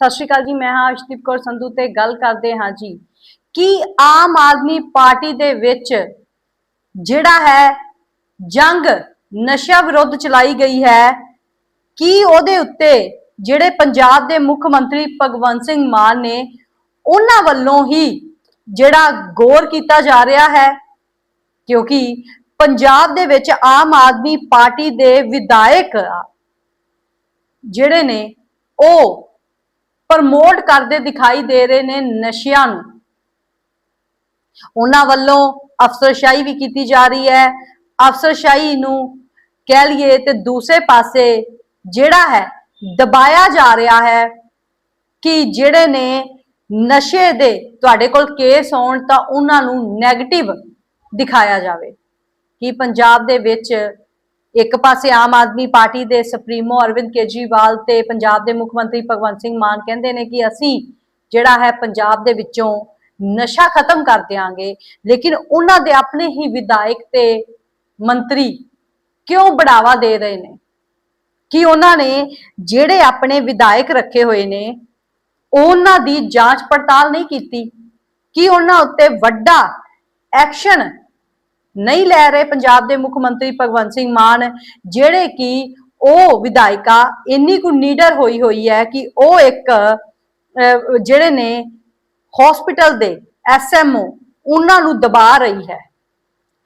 ਸਤਿ ਸ਼੍ਰੀ ਅਕਾਲ ਜੀ, ਮੈਂ ਹਾਂ ਅਰਸ਼ਦੀਪ ਕੌਰ ਸੰਧੂ ਤੇ ਗੱਲ ਕਰਦੇ ਹਾਂ ਜੀ। ਕੀ ਆਮ ਆਦਮੀ ਪਾਰਟੀ ਦੇ ਵਿੱਚ ਜਿਹੜਾ ਹੈ ਜੰਗ ਨਸ਼ਾ ਵਿਰੁੱਧ ਚਲਾਈ ਗਈ ਹੈ, ਕੀ ਉਹਦੇ ਉੱਤੇ ਜਿਹੜੇ ਪੰਜਾਬ ਦੇ ਮੁੱਖ ਮੰਤਰੀ ਭਗਵੰਤ ਸਿੰਘ ਮਾਨ ਨੇ ਉਹਨਾਂ ਵੱਲੋਂ ਹੀ ਜਿਹੜਾ ਗੌਰ ਕੀਤਾ ਜਾ ਰਿਹਾ ਹੈ? ਕਿਉਂਕਿ ਪੰਜਾਬ ਦੇ ਵਿੱਚ ਆਮ ਆਦਮੀ ਪਾਰਟੀ ਦੇ ਵਿਧਾਇਕ ਜਿਹੜੇ ਨੇ, ਉਹ ਪ੍ਰਮੋਟ ਕਰਦੇ ਦਿਖਾਈ ਦੇ ਰਹੇ ਨੇ ਨਸ਼ਿਆਂ ਨੂੰ। ਉਹਨਾਂ ਵੱਲੋਂ ਅਫਸਰਸ਼ਾਹੀ ਵੀ ਕੀਤੀ ਜਾ ਰਹੀ ਹੈ। ਅਫਸਰਸ਼ਾਹੀ ਨੂੰ ਕਹਿ ਲਈਏ ਤੇ ਦੂਸਰੇ ਪਾਸੇ ਜਿਹੜਾ ਹੈ, ਦਬਾਇਆ ਜਾ ਰਿਹਾ ਹੈ ਕਿ ਜਿਹੜੇ ਨੇ ਨਸ਼ੇ ਦੇ ਤੁਹਾਡੇ ਕੋਲ ਕੇਸ ਹੋਣ ਤਾਂ ਉਹਨਾਂ ਨੂੰ ਨੈਗੇਟਿਵ ਦਿਖਾਇਆ ਜਾਵੇ। ਕਿ ਪੰਜਾਬ ਦੇ ਵਿੱਚ ਇੱਕ ਪਾਸੇ ਆਮ ਆਦਮੀ ਪਾਰਟੀ ਦੇ ਸੁਪਰੀਮੋ ਅਰਵਿੰਦ ਕੇਜਰੀਵਾਲ ਤੇ ਪੰਜਾਬ ਦੇ ਮੁੱਖ ਮੰਤਰੀ ਭਗਵੰਤ ਸਿੰਘ ਮਾਨ ਕਹਿੰਦੇ ਨੇ ਕਿ ਅਸੀਂ ਜਿਹੜਾ ਹੈ ਪੰਜਾਬ ਦੇ ਵਿੱਚੋਂ ਨਸ਼ਾ ਖਤਮ ਕਰ ਦਿਆਂਗੇ, ਲੇਕਿਨ ਉਹਨਾਂ ਦੇ ਆਪਣੇ ਹੀ ਵਿਧਾਇਕ ਤੇ ਮੰਤਰੀ ਕਿਉਂ ਬੜਾਵਾ ਦੇ ਰਹੇ ਨੇ? ਕਿ ਉਹਨਾਂ ਨੇ ਜਿਹੜੇ ਆਪਣੇ ਵਿਧਾਇਕ ਰੱਖੇ ਹੋਏ ਨੇ, ਉਹਨਾਂ ਦੀ ਜਾਂਚ ਪੜਤਾਲ ਨਹੀਂ ਕੀਤੀ? ਕਿ ਉਹਨਾਂ ਉੱਤੇ ਵੱਡਾ ਐਕਸ਼ਨ ਨਹੀਂ ਲੈ ਰਹੇ ਪੰਜਾਬ ਦੇ ਮੁੱਖ ਮੰਤਰੀ ਭਗਵੰਤ ਸਿੰਘ ਮਾਨ ਜਿਹੜੇ ਕਿ ਉਹ ਵਿਧਾਇਕਾ ਇੰਨੀ ਕੁ ਨੀਡਰ ਹੋਈ ਹੋਈ ਹੈ ਕਿ ਉਹ ਇੱਕ ਜਿਹੜੇ ਨੇ ਹਸਪੀਟਲ ਦੇ ਐਸਐਮਓ ਉਹਨਾਂ ਨੂੰ ਦਬਾ ਰਹੀ ਹੈ।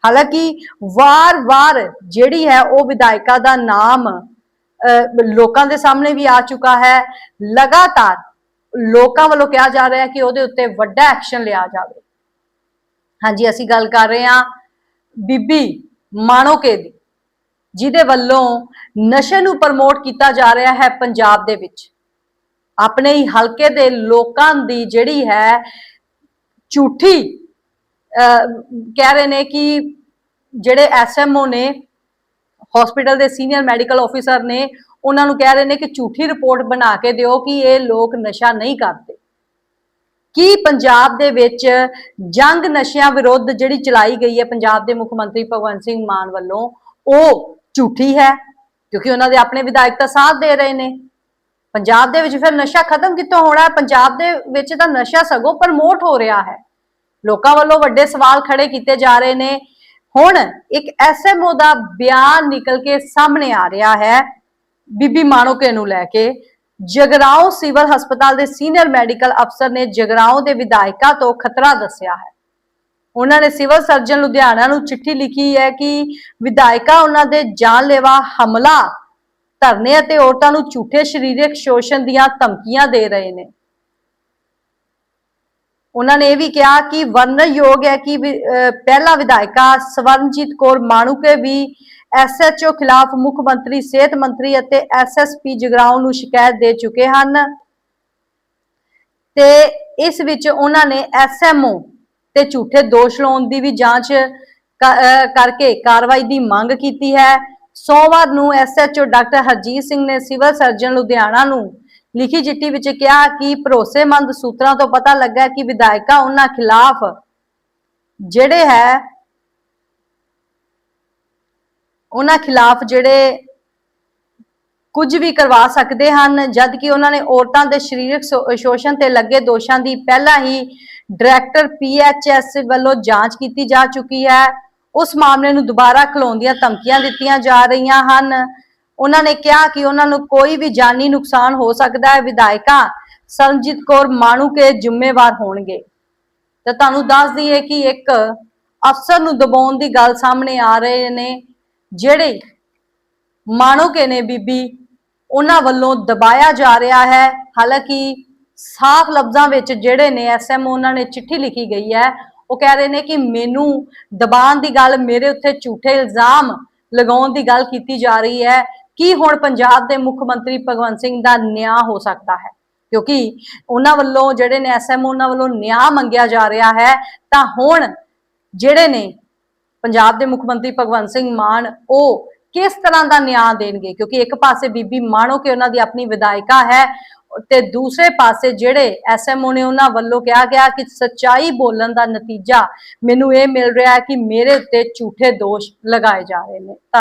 ਹਾਲਾਂਕਿ ਵਾਰ-ਵਾਰ ਜਿਹੜੀ ਹੈ ਉਹ ਵਿਧਾਇਕਾ ਦਾ ਨਾਮ ਅਹ, ਲੋਕਾਂ ਦੇ ਸਾਹਮਣੇ ਵੀ ਆ ਚੁੱਕਾ ਹੈ। ਲਗਾਤਾਰ ਲੋਕਾਂ ਵੱਲੋਂ ਕਿਹਾ ਜਾ ਰਿਹਾ ਹੈ ਕਿ ਉਹਦੇ ਉੱਤੇ ਵੱਡਾ ਐਕਸ਼ਨ ਲਿਆ ਜਾਵੇ। ਹਾਂਜੀ ਅਸੀਂ ਗੱਲ ਕਰ ਰਹੇ ਹਾਂ ਬੀਬੀ ਮਾਣੋਕੇ ਦੀ, ਜਿਹਦੇ ਵੱਲੋਂ ਨਸ਼ੇ ਨੂੰ ਪ੍ਰਮੋਟ ਕੀਤਾ ਜਾ ਰਿਹਾ ਹੈ ਪੰਜਾਬ ਦੇ ਵਿੱਚ। ਆਪਣੇ ਹੀ ਹਲਕੇ ਦੇ ਲੋਕਾਂ ਦੀ ਜਿਹੜੀ ਹੈ ਝੂਠੀ ਕਹਿ ਰਹੇ ਨੇ ਕਿ ਜਿਹੜੇ ਐਸਐਮਓ ਨੇ ਹਸਪੀਟਲ ਦੇ ਸੀਨੀਅਰ ਮੈਡੀਕਲ ਆਫੀਸਰ ਨੇ, ਉਹਨਾਂ ਨੂੰ ਕਹਿ ਰਹੇ ਨੇ ਕਿ ਝੂਠੀ ਰਿਪੋਰਟ ਬਣਾ ਕੇ ਦਿਓ ਕਿ ਇਹ ਲੋਕ ਨਸ਼ਾ ਨਹੀਂ ਕਰਦੇ। ਕੀ ਪੰਜਾਬ ਦੇ ਵਿੱਚ ਜੰਗ ਨਸ਼ਿਆਂ ਵਿਰੁੱਧ ਜਿਹੜੀ ਚਲਾਈ ਗਈ ਹੈ ਪੰਜਾਬ ਦੇ ਮੁੱਖ ਮੰਤਰੀ ਭਗਵੰਤ ਸਿੰਘ ਮਾਨ ਵੱਲੋਂ, ਉਹ ਝੂਠੀ ਹੈ, ਕਿਉਂਕਿ ਉਹਨਾਂ ਦੇ ਆਪਣੇ ਵਿਧਾਇਕ ਤਾਂ ਸਾਥ ਦੇ ਰਹੇ ਨੇ। ਪੰਜਾਬ ਦੇ ਵਿੱਚ ਫਿਰ ਨਸ਼ਾ ਖਤਮ ਕਿੱਥੋਂ ਹੋਣਾ ਹੈ? ਪੰਜਾਬ ਦੇ ਵਿੱਚ ਤਾਂ ਨਸ਼ਾ ਸਗੋਂ ਪ੍ਰਮੋਟ ਹੋ ਰਿਹਾ ਹੈ। ਲੋਕਾਂ ਵੱਲੋਂ ਵੱਡੇ ਸਵਾਲ ਖੜੇ ਕੀਤੇ ਜਾ ਰਹੇ ਨੇ। ਹੁਣ ਇੱਕ ਐਸਐਮਓ ਦਾ ਬਿਆਨ ਨਿਕਲ ਕੇ ਸਾਹਮਣੇ ਆ ਰਿਹਾ ਹੈ, ਬੀਬੀ ਮਾਣੋਕੇ ਨੂੰ ਲੈ ਕੇ। ਜਗਰਾਓ ਸਿਵਲ ਹਸਪਤਾਲ ਦੇ ਸੀਨੀਅਰ ਮੈਡੀਕਲ ਅਫਸਰ ਨੇ ਜਗਰਾਓ ਦੇ ਵਿਧਾਇਕਾਂ ਤੋਂ ਖਤਰਾ ਦੱਸਿਆ ਹੈ। ਉਹਨਾਂ ਨੇ ਸਿਵਲ ਸਰਜਨ ਲੁਧਿਆਣਾ ਨੂੰ ਚਿੱਠੀ ਲਿਖੀ ਹੈ ਕਿ ਵਿਧਾਇਕਾ ਉਹਨਾਂ ਦੇ ਜਾਨਲੇਵਾ ਹਮਲਾ ਧਰਨੇ ਅਤੇ ਔਰਤਾਂ ਨੂੰ ਝੂਠੇ ਸਰੀਰਕ ਸ਼ੋਸ਼ਣ ਦੀਆਂ ਧਮਕੀਆਂ ਦੇ ਰਹੇ ਨੇ। ਉਹਨਾਂ ਨੇ ਇਹ ਵੀ ਕਿਹਾ ਕਿ ਵਰਣਨਯੋਗ ਹੈ ਕਿ ਅਹ, ਪਹਿਲਾ ਵਿਧਾਇਕਾ ਸਵਰਨਜੀਤ ਕੌਰ ਮਾਣੂਕੇ ਵੀ ਐਸਐਚਓ ਖਿਲਾਫ ਮੁੱਖ ਮੰਤਰੀ, ਸਿਹਤ ਮੰਤਰੀ ਅਤੇ ਐਸਐਸਪੀ ਜਗਰਾਉਂ ਨੂੰ ਸ਼ਿਕਾਇਤ ਦੇ ਚੁੱਕੇ ਹਨ। ਤੇ ਇਸ ਵਿੱਚ ਉਹਨਾਂ ਨੇ ਐਸਐਮਓ ਤੇ ਝੂਠੇ ਦੋਸ਼ ਲਾਉਣ ਦੀ ਵੀ ਜਾਂਚ ਕਰਕੇ ਕਾਰਵਾਈ ਦੀ ਮੰਗ ਕੀਤੀ ਹੈ। ਸੋਮਵਾਰ ਨੂੰ ਐਸਐਚਓ ਡਾਕਟਰ ਹਰਜੀਤ ਸਿੰਘ ਨੇ ਸਿਵਲ ਸਰਜਨ ਲੁਧਿਆਣਾ ਨੂੰ ਲਿਖੀ ਚਿੱਠੀ ਵਿੱਚ ਕਿਹਾ ਕਿ ਭਰੋਸੇਮੰਦ ਸੂਤਰਾਂ ਤੋਂ ਪਤਾ ਲੱਗਾ ਕਿ ਵਿਧਾਇਕਾ ਉਹਨਾਂ ਖਿਲਾਫ ਜਿਹੜੇ ਹੈ ਉਹਨਾਂ ਖਿਲਾਫ ਜਿਹੜੇ ਕੁਝ ਵੀ ਕਰਵਾ ਸਕਦੇ ਹਨ, ਜਦ ਕਿ ਉਹਨਾਂ ਨੇ ਔਰਤਾਂ ਦੇ ਸਰੀਰਕ ਸ਼ੋਸ਼ਣ ਤੇ ਲੱਗੇ ਦੋਸ਼ਾਂ ਦੀ ਪਹਿਲਾਂ ਹੀ ਡਾਇਰੈਕਟਰ ਪੀਐਚਐਸ ਵੱਲੋਂ ਜਾਂਚ ਕੀਤੀ ਜਾ ਚੁੱਕੀ ਹੈ। ਉਸ ਮਾਮਲੇ ਨੂੰ ਦੁਬਾਰਾ ਖਲਾਉਣ ਦੀਆਂ ਧਮਕੀਆਂ ਦਿੱਤੀਆਂ ਜਾ ਰਹੀਆਂ ਹਨ। ਉਹਨਾਂ ਨੇ ਕਿਹਾ ਕਿ ਉਹਨਾਂ ਨੂੰ ਕੋਈ ਵੀ ਜਾਨੀ ਨੁਕਸਾਨ ਹੋ ਸਕਦਾ ਹੈ। ਵਿਧਾਇਕਾ ਸਰਮਜੀਤ ਕੌਰ ਮਾਣੂ ਕੇ ਜ਼ਿੰਮੇਵਾਰ ਹੋਣਗੇ। ਤਾਂ ਤੁਹਾਨੂੰ ਦੱਸ ਦਈਏ ਕਿ ਇੱਕ ਅਫਸਰ ਨੂੰ ਦਬਾਉਣ ਦੀ ਗੱਲ ਸਾਹਮਣੇ ਆ ਰਹੇ ਨੇ। ਜਿਹੜੇ ਮਾਣੋਕੇ ਨੇ ਬੀਬੀ, ਉਹਨਾਂ ਵੱਲੋਂ ਦਬਾਇਆ ਜਾ ਰਿਹਾ ਹੈ। ਹਾਲਾਂਕਿ ਸਾਫ਼ ਲਫ਼ਜ਼ਾਂ ਵਿੱਚ ਜਿਹੜੇ ਨੇ ਐਸਐਮ ਉਹਨਾਂ ਨੇ ਚਿੱਠੀ ਲਿਖੀ ਗਈ ਹੈ। ਉਹ ਕਹਿ ਰਹੇ ਨੇ ਕਿ ਮੈਨੂੰ ਦਬਾਉਣ ਦੀ ਗੱਲ, ਮੇਰੇ ਉੱਤੇ ਝੂਠੇ ਇਲਜ਼ਾਮ ਲਗਾਉਣ ਦੀ ਗੱਲ ਕੀਤੀ ਜਾ ਰਹੀ ਹੈ। ਕੀ ਹੁਣ ਪੰਜਾਬ ਦੇ ਮੁੱਖ ਮੰਤਰੀ ਭਗਵੰਤ ਸਿੰਘ ਦਾ ਨਿਆਂ ਹੋ ਸਕਦਾ ਹੈ? ਕਿਉਂਕਿ ਉਹਨਾਂ ਵੱਲੋਂ ਜਿਹੜੇ ਨੇ ਐਸਐਮ ਉਹਨਾਂ ਵੱਲੋਂ ਨਿਆਂ ਮੰਗਿਆ ਜਾ ਰਿਹਾ ਹੈ। ਤਾਂ ਹੁਣ ਜਿਹੜੇ ਨੇ ਪੰਜਾਬ ਦੇ ਮੁੱਖ ਮੰਤਰੀ ਭਗਵੰਤ ਸਿੰਘ ਮਾਨ ਉਹ ਕਿਸ ਤਰ੍ਹਾਂ ਦਾ ਨਿਆਂ ਦੇਣਗੇ? ਕਿਉਂਕਿ ਇੱਕ ਪਾਸੇ ਬੀਬੀ ਮਾਣੋ ਕਿ ਉਹਨਾਂ ਦੀ ਆਪਣੀ ਵਿਧਾਇਕਾ ਹੈ ਤੇ ਦੂਸਰੇ ਪਾਸੇ ਜਿਹੜੇ ਐਸਐਮਓ ਨੇ ਉਹਨਾਂ ਵੱਲੋਂ ਕਿਹਾ ਗਿਆ ਕਿ ਸੱਚਾਈ ਬੋਲਣ ਦਾ ਨਤੀਜਾ ਮੈਨੂੰ ਇਹ ਮਿਲ ਰਿਹਾ ਹੈ ਕਿ ਮੇਰੇ ਉੱਤੇ ਝੂਠੇ ਦੋਸ਼ ਲਗਾਏ ਜਾ ਰਹੇ ਨੇ।